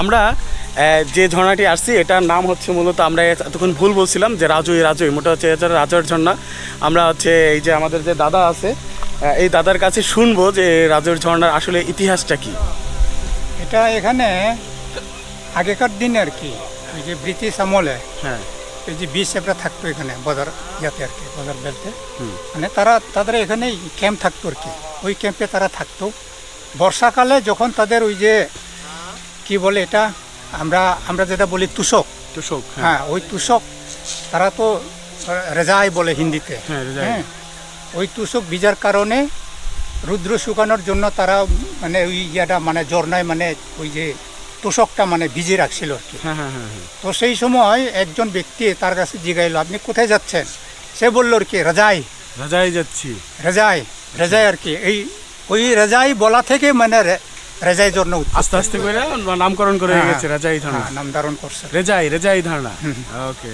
আমরা যে ঝর্ণাটি আসছি এটার নাম হচ্ছে মূলত আমরা এতক্ষণ ভুল বলছিলাম যে রাজুই রাজুই মোটা হচ্ছে এটা রাজর ঝর্ণা। আমরা হচ্ছে এই যে আমাদের যে দাদা আছে এই দাদার কাছে শুনব যে রাজুর ঝর্ণার আসলে ইতিহাসটা কি। এটা এখানে আগেকার দিনে আর কি ওই যে ব্রিটিশ আমলে হ্যাঁ। এই যে বিষ চেপড়া থাকতো এখানে বদার ইয়াতে আর কি বদার বেলতে। মানে তারা তাদের এখানে ক্যাম্প থাকতো আর কি ওই ক্যাম্পে তারা থাকতো। বর্ষাকালে যখন তাদের ওই যে কি বলে এটা? আমরা আমরা যেটা বলি তুষক। তুষক হ্যাঁ। হ্যাঁ ওই তুষক তারা তো রেজাই বলে হিন্দিতে। হ্যাঁ, হ্যাঁ ওই তুষক ভিজার কারণে রুদ্র শুকানোর জন্য তারা মানে ওই ইয়াটা মানে ঝর্ণায় মানে ওই যে তোষকটা মানে ভিজে রাখছিল আর কি। হ্যাঁ। তো সেই সময় একজন ব্যক্তি তার কাছে জিগাইলো আপনি কোথায় যাচ্ছেন? সে বলল আর কি রাজাই। রাজাই যাচ্ছি। রেজাই রেজাই আর কি। এই ওই রাজাই বলা থেকে মানে রেজাই জন্য আস্তে আস্তে করে নামকরণ করে হ্যাঁ, গেছে রেজাই ধারণা। নাম ধারণ করছে। রেজাই রেজাই ধারণা। ওকে